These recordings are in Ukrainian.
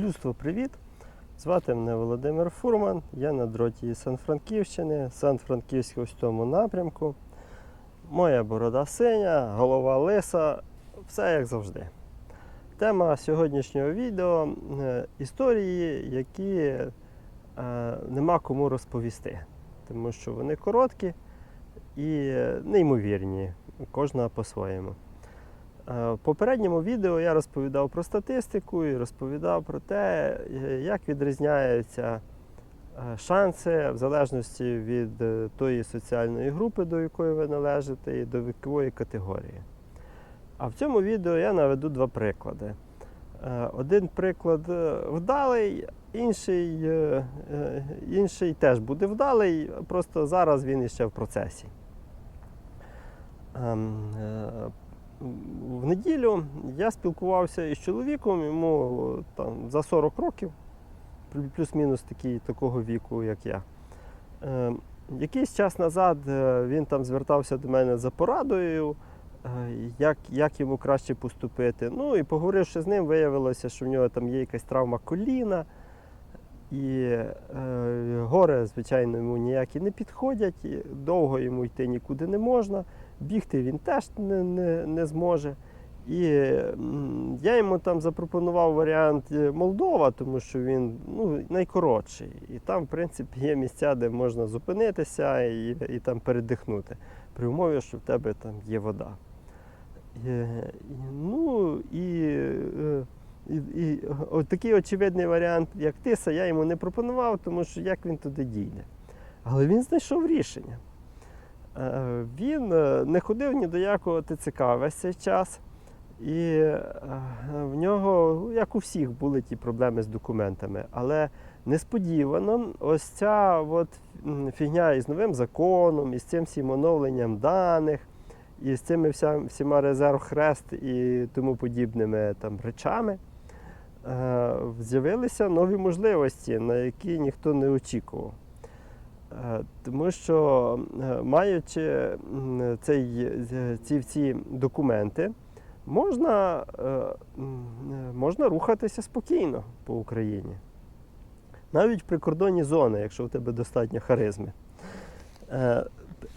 Людство, привіт! Звати мене Володимир Фурман. Я на дроті Сан-Франківщини, Сан-Франківськ ось в напрямку. Моя борода синя, голова лиса, все як завжди. Тема сьогоднішнього відео е, історії, які е, нема кому розповісти, тому що вони короткі і е, неймовірні, кожна по-своєму. Е, В попередньому відео я розповідав про статистику і розповідав про те, е, як відрізняються е, шанси в залежності від тої соціальної групи, до якої ви належите, і до вікової категорії. А в цьому відео я наведу два приклади. Один приклад вдалий, інший, інший теж буде вдалий, просто зараз він іще в процесі. В неділю я спілкувався із чоловіком, йому там, за 40 років, плюс-мінус такого віку, як я. Е, якийсь час назад е, він там звертався до мене за порадою, е, як, як йому краще поступити. Ну і поговоривши з ним, виявилося, що в нього там є якась травма коліна. І е, гори, звичайно, йому ніякі не підходять, і довго йому йти нікуди не можна бігти він теж не, не, не зможе. І я йому там запропонував варіант е, Молдова, тому що він ну, найкоротший. І там, в принципі, є місця, де можна зупинитися і, і там передихнути, при умові, що в тебе там є вода. Е, і, ну і, е, і, і от такий очевидний варіант, як Тиса, я йому не пропонував, тому що як він туди дійде. Але він знайшов рішення. Е, Він е, не ходив ні до якого ТЦК весь цей час. І е, в нього, як у всіх, були ті проблеми з документами. Але несподівано ось ця от фігня із новим законом, із цим всім оновленням даних, і з цими всіма резерв хрест і тому подібними там речами. З'явилися нові можливості, на які ніхто не очікував. Е, Тому що, е, маючи цей, ці всі документи, можна, е, можна рухатися спокійно по Україні. Навіть в прикордонні зони, якщо в тебе достатньо харизми.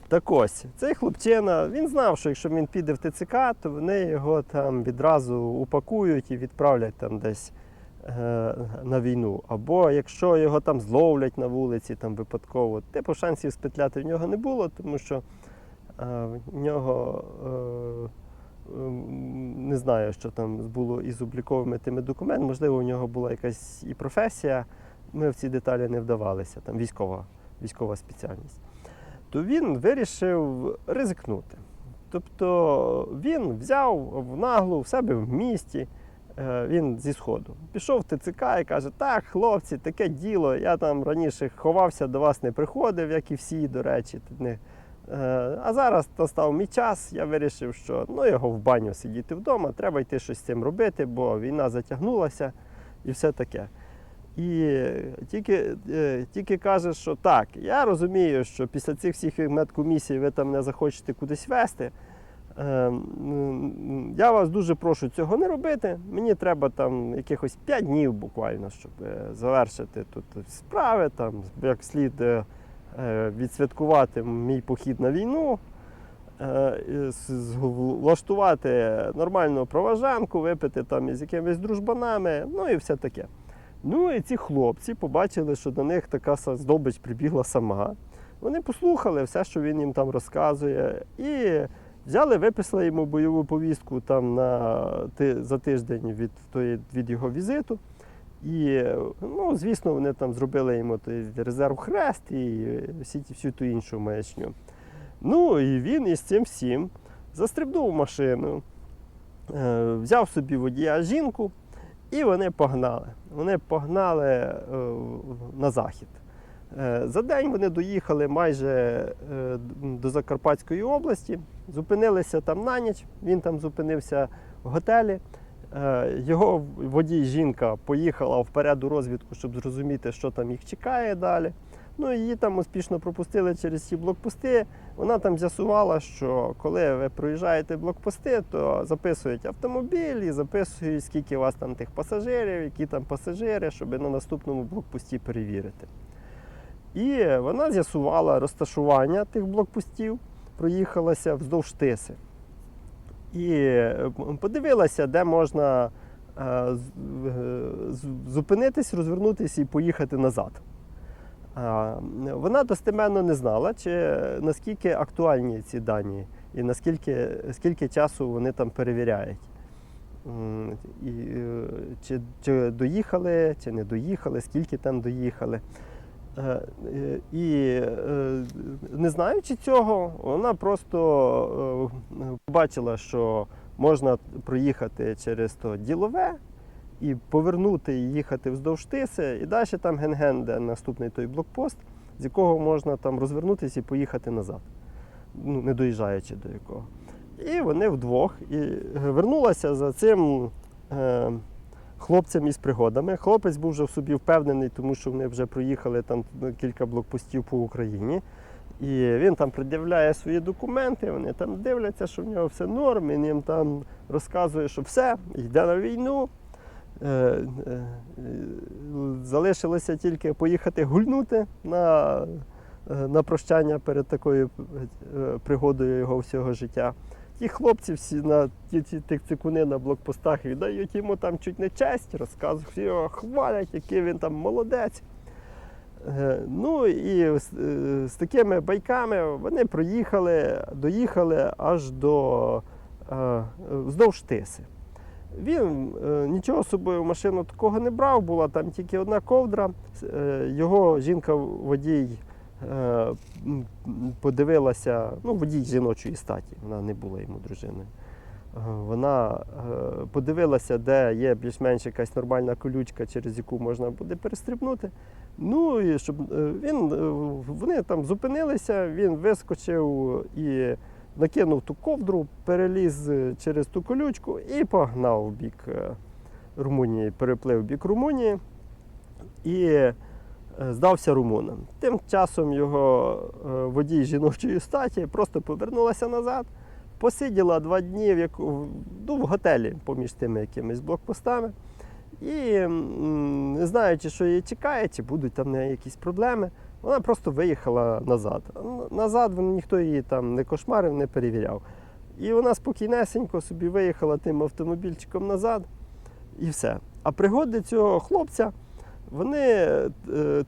Так ось, цей хлопчина, він знав, що якщо він піде в ТЦК, то вони його там відразу упакують і відправлять там десь на війну. Або якщо його там зловлять на вулиці там випадково, типу шансів спетляти в нього не було, тому що е, в нього е, не знаю, що там було із обліковими тими документами. Можливо, у нього була якась і професія. Ми в ці деталі не вдавалися, там військова, військова спеціальність. То він вирішив ризикнути. Тобто він взяв в наглу в себе в місті, е, він зі сходу. Пішов в ТЦК і каже: Так, хлопці, таке діло. Я там раніше ховався, до вас не приходив, як і всі, до речі. Е, А зараз настав мій час. Я вирішив, що ну його в баню сидіти вдома, треба йти щось з цим робити, бо війна затягнулася і все таке. І тільки, е, тільки каже, що так, я розумію, що після цих всіх медкомісій ви там не захочете кудись вести. Е, Я вас дуже прошу цього не робити. Мені треба там якихось 5 днів буквально, щоб е, завершити тут справи, там, як слід е, відсвяткувати мій похід на війну, влаштувати нормальну проважанку, випити там із якимись дружбанами, ну і все таке. Ну і ці хлопці побачили, що до них така здобич прибігла сама. Вони послухали все, що він їм там розказує, і взяли, виписали йому бойову повістку там на, за тиждень від, від його візиту. І, ну, звісно, вони там зробили йому той резерв хрест і всі, всю ту іншу маячню. Ну і він із цим всім застрибнув машину, е, взяв собі водія жінку, і вони погнали. Вони погнали е, на захід. Е, За день вони доїхали майже е, до Закарпатської області, зупинилися там на ніч. Він там зупинився в готелі. Е, Його водій жінка поїхала вперед у розвідку, щоб зрозуміти, що там їх чекає далі. Ну, її там успішно пропустили через ці блокпости. Вона там з'ясувала, що коли ви проїжджаєте блокпости, то записують автомобіль і записують, скільки у вас там тих пасажирів, які там пасажири, щоб на наступному блокпості перевірити. І вона з'ясувала розташування тих блокпостів, проїхалася вздовж тиси. І подивилася, де можна е, е, зупинитись, розвернутися і поїхати назад. Вона достеменно не знала, чи наскільки актуальні ці дані, і наскільки скільки часу вони там перевіряють. І, е, чи, чи доїхали, чи не доїхали, скільки там доїхали. Е, е, І е, не знаючи цього, вона просто побачила, що можна проїхати через то ділове і повернути і їхати вздовж тиси, і далі там ген-ген, де наступний той блокпост, з якого можна там розвернутися і поїхати назад, ну, не доїжджаючи до якого. І вони вдвох і вернулася за цим хлопцем із пригодами. Хлопець був вже в собі впевнений, тому що вони вже проїхали там кілька блокпостів по Україні. І він там пред'являє свої документи, вони там дивляться, що в нього все норм, він їм там розказує, що все, йде на війну. Е, е, Залишилося тільки поїхати гульнути на, е, на прощання перед такою пригодою його всього життя. Ті хлопці всі на ті, ті тикцикуни на блокпостах віддають йому там чуть не честь, розказують, його хвалять, який він там молодець. Е, Ну і з, е, з такими байками вони проїхали, доїхали аж до е, вздовж тиси. Він нічого собою в машину такого не брав, була там тільки одна ковдра. Його жінка-водій подивилася, ну, водій жіночої статі, вона не була йому дружиною. Е, Вона е, подивилася, де є більш-менш якась нормальна колючка, через яку можна буде перестрибнути. Ну і щоб е, він, е, вони там зупинилися, він вискочив і накинув ту ковдру, переліз е, через ту колючку і погнав в бік е, Румунії, переплив в бік Румунії і е, здався румунам. Тим часом його е, водій жіночої статі просто повернулася назад, посиділа два дні в, яку, ну, в готелі поміж тими якимись блокпостами. І не знаючи, що її чекає, чи будуть там якісь проблеми, вона просто виїхала назад. Назад ніхто її там не кошмарив, не перевіряв. І вона спокійнесенько собі виїхала тим автомобільчиком назад і все. А пригоди цього хлопця вони е,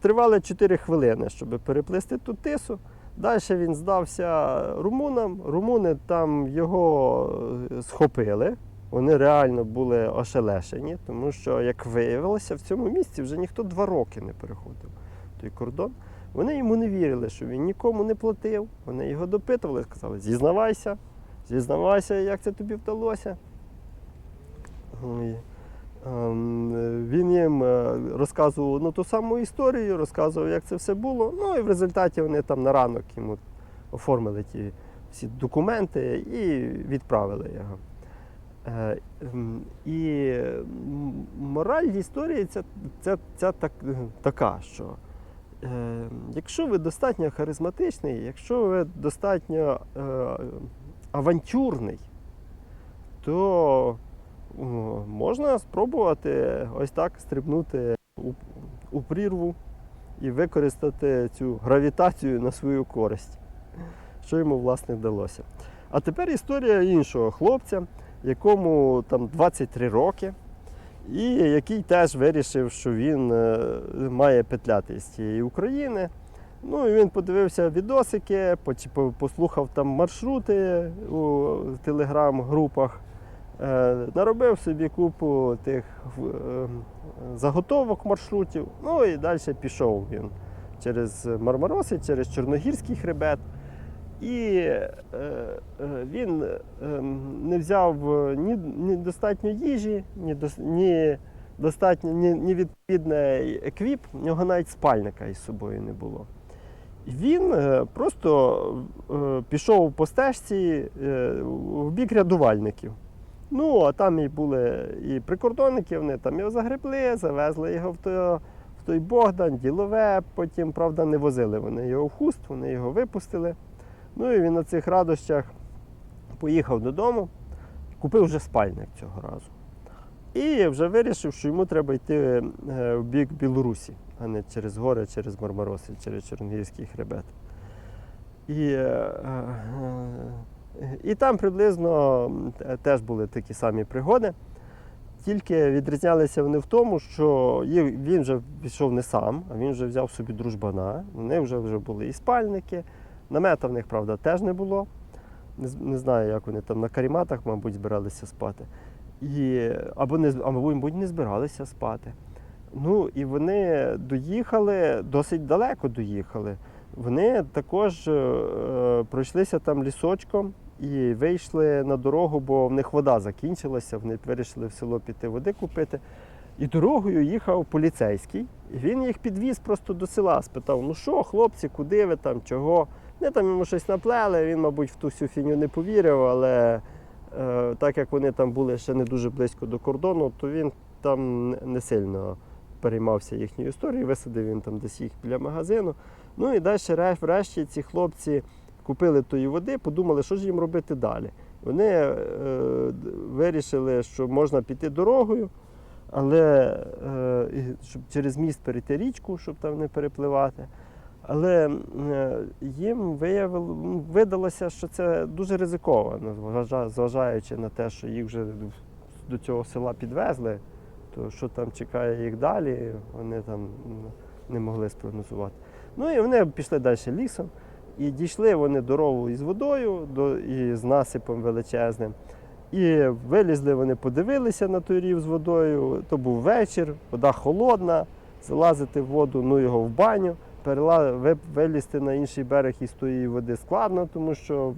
тривали 4 хвилини, щоб переплисти ту тису. Далі він здався румунам. Румуни там його е, схопили. Вони реально були ошелешені, тому що, як виявилося, в цьому місці вже ніхто два роки не переходив той кордон. Вони йому не вірили, що він нікому не платив. Вони його допитували, сказали, зізнавайся, зізнавайся, як це тобі вдалося. Ем, Він їм е, розказував одну ту саму історію, розказував, як це все було. Ну і в результаті вони там на ранок йому оформили ті всі документи і відправили його. Е, І мораль історії це, це, це так, така, що е, якщо ви достатньо харизматичний, якщо ви достатньо авантюрний, то можна спробувати ось так стрибнути у, у прірву і використати цю гравітацію на свою користь, що йому власне вдалося. А тепер історія іншого хлопця, якому там 23 роки, і який теж вирішив, що він е, має петляти з цієї України. Ну і він подивився відосики, послухав там маршрути у телеграм-групах, наробив собі купу тих е, заготовок маршрутів. Ну і далі пішов він через Мармароси, через Чорногірський хребет. І е, е, він е, не взяв е, ні, ні достатньо їжі, ні, ні достатньо ні, ні відповідний еквіп, в нього навіть спальника із собою не було. Він е, просто е, пішов по стежці е, в бік рядувальників. Ну, а там і були і прикордонники, вони там його загребли, завезли його в, то, в той Богдан, ділове, потім, правда, не возили вони його в хуст, вони його випустили. Ну і він на цих радощах поїхав додому, купив вже спальник цього разу. І вже вирішив, що йому треба йти е, в бік Білорусі, а не через гори, через Мармароси, через Чорногірський хребет. І, е, е, і там приблизно теж були такі самі пригоди. Тільки відрізнялися вони в тому, що він вже пішов не сам, а він вже взяв собі дружбана. Них вже, вже були і спальники. Намета в них, правда, теж не було. Не, знаю, як вони там на каріматах, мабуть, збиралися спати. І, або, не, або, мабуть, не збиралися спати. Ну і вони доїхали, досить далеко доїхали. Вони також е, е, пройшлися там лісочком і вийшли на дорогу, бо в них вода закінчилася. Вони вирішили в село піти води купити. І дорогою їхав поліцейський. І він їх підвіз просто до села, спитав: ну що, хлопці, куди ви там, чого? Вони там йому щось наплели. Він, мабуть, в ту всю фіню не повірив, але е, так як вони там були ще не дуже близько до кордону, то він там не- сильно переймався їхньою історією, висадив він там десь їх біля магазину. Ну і далі, врешті, ці хлопці купили тої води, подумали, що ж їм робити далі. Вони е, вирішили, що можна піти дорогою, але е, щоб через міст перейти річку, щоб там не перепливати. Але е, їм виявило, видалося, що це дуже ризиковано, зважаючи на те, що їх вже до цього села підвезли, то що там чекає їх далі, вони там не могли спрогнозувати. Ну і вони пішли далі лісом. І дійшли вони дорогу із водою, до, і з насипом величезним. І вилізли, вони подивилися на той рів з водою. То був вечір, вода холодна, залазити в воду, ну його в баню. Вилізти на інший берег із тої води складно, тому що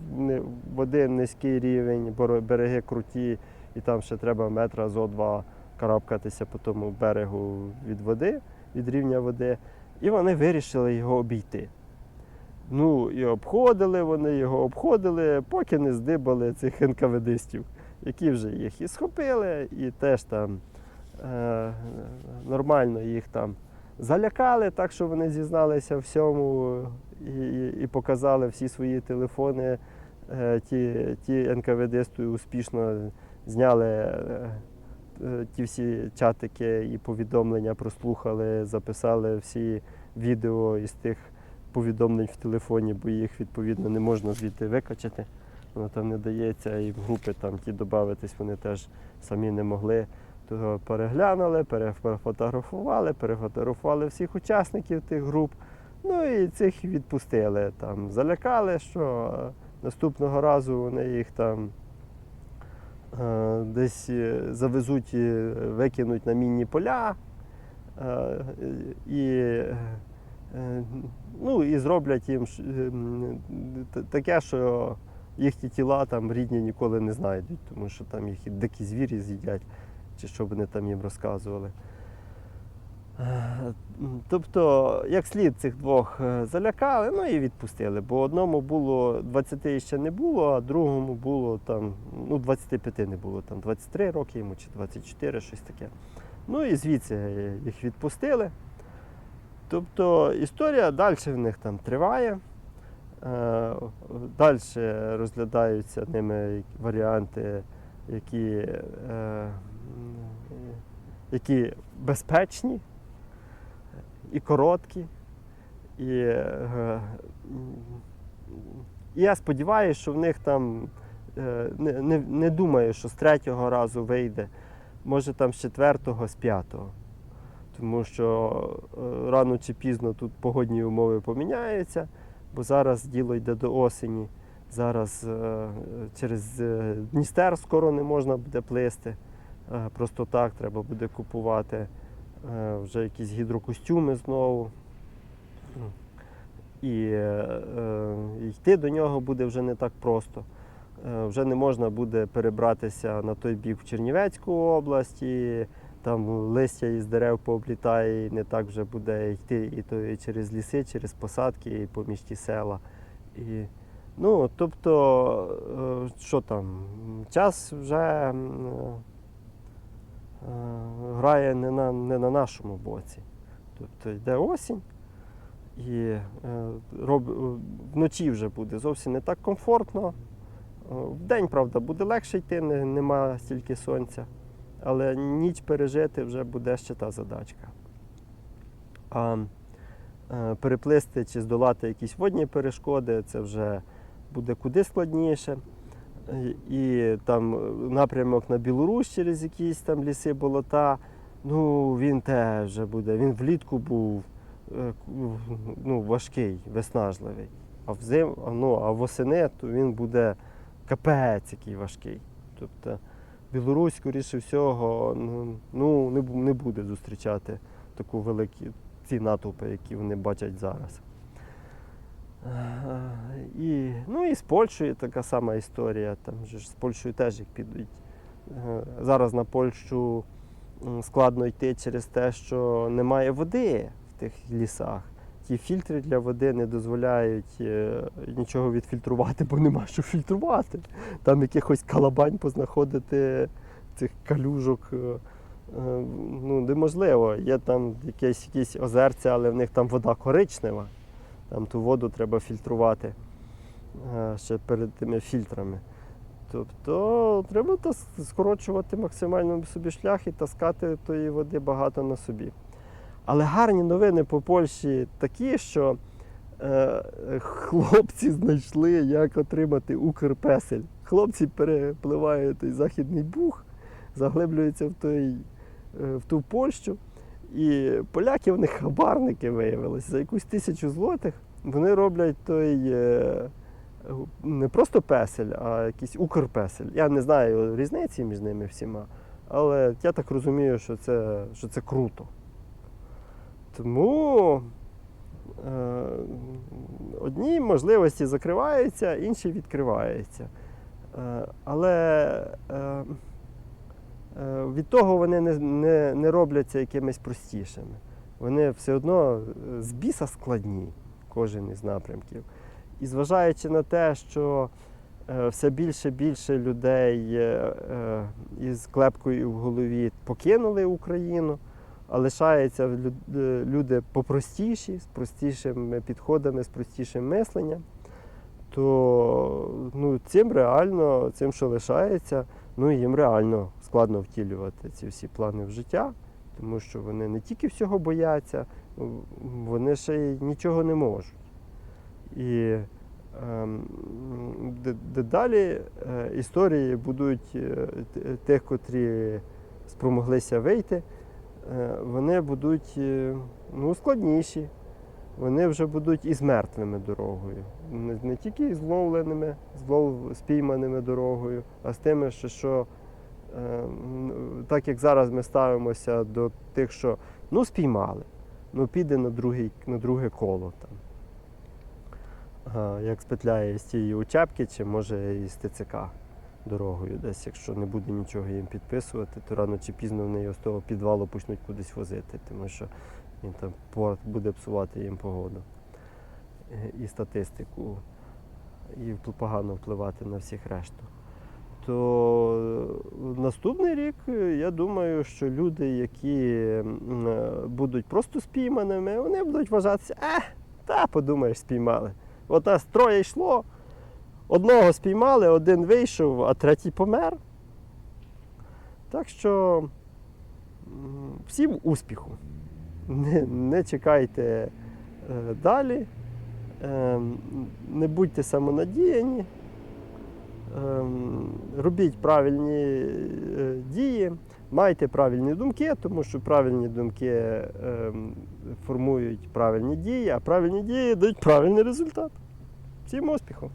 води низький рівень, береги круті, і там ще треба метра зо два карабкатися по тому берегу від води, від рівня води. І вони вирішили його обійти. Ну, і обходили вони його, обходили, поки не здибали цих НКВДистів, які вже їх і схопили, і теж там е, нормально їх там залякали, так що вони зізналися всьому і, і, показали всі свої телефони. Е, ті, ті НКВДисти успішно зняли е, е, ті всі чатики і повідомлення, прослухали, записали всі відео із тих повідомлень в телефоні, бо їх відповідно не можна звідти викачати. Воно там не дається, і в групи там ті додатись вони теж самі не могли. То переглянули, перефотографували, перефотографували всіх учасників тих груп. Ну і цих відпустили. Там, залякали, що е, наступного разу вони їх там е, десь е, завезуть, викинуть на мінні поля. І, ну, і зроблять їм т- таке, що їхні тіла там рідні ніколи не знайдуть, тому що там їх і дикі звірі з'їдять, чи що вони там їм розказували. Е, Тобто, як слід цих двох е, залякали, ну і відпустили. Бо одному було 20 ще не було, а другому було там, ну 25 не було, там 23 роки йому чи 24, щось таке. Ну і звідси їх відпустили. Тобто історія далі в них там триває. Далі розглядаються ними варіанти, які, е, які безпечні і короткі. І, е, і я сподіваюся, що в них там е, не, не, не думаю, що з третього разу вийде, може там з четвертого, з п'ятого. Тому що е, рано чи пізно тут погодні умови поміняються, бо зараз діло йде до осені. Зараз е, через е, Дністер скоро не можна буде плисти. Просто так треба буде купувати вже якісь гідрокостюми знову. І е, е, йти до нього буде вже не так просто. Вже не можна буде перебратися на той бік в Чернівецьку область, і там листя із дерев пооблітає, і не так вже буде йти і, то, і через ліси, через посадки, і поміж ті села. І, ну, тобто, е, що там, час вже е, грає не на, не на нашому боці. Тобто йде осінь, і е, роб, вночі вже буде зовсім не так комфортно. Е, Вдень, правда, буде легше йти, нема стільки сонця, але ніч пережити вже буде ще та задачка. А е, переплисти чи здолати якісь водні перешкоди, це вже буде куди складніше. І там е, напрямок на Білорусь через якісь там ліси, болота, ну він теж буде. Він влітку був е, ну, важкий, виснажливий. А взим, ну, а восени то він буде капець який важкий. Тобто Білорусь, скоріше всього, ну, ну не, буде зустрічати таку великі ці натовпи, які вони бачать зараз. Е, І, ну і з Польщею така сама історія. Там ж з Польщею теж як підуть. Е, Зараз на Польщу складно йти через те, що немає води в тих лісах. Ті фільтри для води не дозволяють е, нічого відфільтрувати, бо нема що фільтрувати. Там якихось калабань познаходити цих калюжок. е, е, Ну, неможливо. Є там якесь, якісь озерця, але в них там вода коричнева. Там ту воду треба фільтрувати ще перед тими фільтрами. Тобто треба скорочувати максимально собі шлях і таскати тої води багато на собі. Але гарні новини по Польщі такі, що е, хлопці знайшли, як отримати Укрпесель. Хлопці перепливають той Західний Буг, заглиблюються в, той, е, в ту Польщу. І поляки в них хабарники виявилися. За якусь тисячу злотих вони роблять той е, не просто песель, а якийсь укрпесель. Я не знаю різниці між ними всіма, але я так розумію, що це, що це круто. Тому е, одні можливості закриваються, інші відкриваються. Е, але е, е, від того вони не, не, не робляться якимись простішими. Вони все одно е, з біса складні, кожен із напрямків. І зважаючи на те, що е, все більше і більше людей із клепкою в голові покинули Україну, а лишаються е, люди попростіші, з простішими підходами, з простішим мисленням, то ну, цим реально, цим, що лишається, ну, їм реально складно втілювати ці всі плани в життя, тому що вони не тільки всього бояться, вони ще й нічого не можуть. І ем, дедалі е, історії будуть е, тих, котрі спромоглися вийти, вони будуть е, ну, складніші. Вони вже будуть із мертвими дорогою. Не, тільки з зловленими, злов, спійманими дорогою, а з тими, що, що е, так як зараз ми ставимося до тих, що ну спіймали, ну піде на, другий, на друге коло там. Як спетляє з тієї учебки, чи може із ТЦК дорогою десь, якщо не буде нічого їм підписувати, то рано чи пізно вони його з того підвалу почнуть кудись возити, тому що він там порт буде псувати їм погоду і статистику, і погано впливати на всіх решту. То е, наступний рік, е, я думаю, що люди, які е, будуть просто спійманими, вони будуть вважатися, е, та подумаєш, спіймали. От нас троє йшло, одного спіймали, один вийшов, а третій помер. Так що всім успіху. Не, не чекайте е, далі, е, не будьте самонадіяні, е, робіть правильні е, дії, майте правильні думки, тому що правильні думки е, формують правильні дії, а правильні дії дають правильний результат. Всім успіху!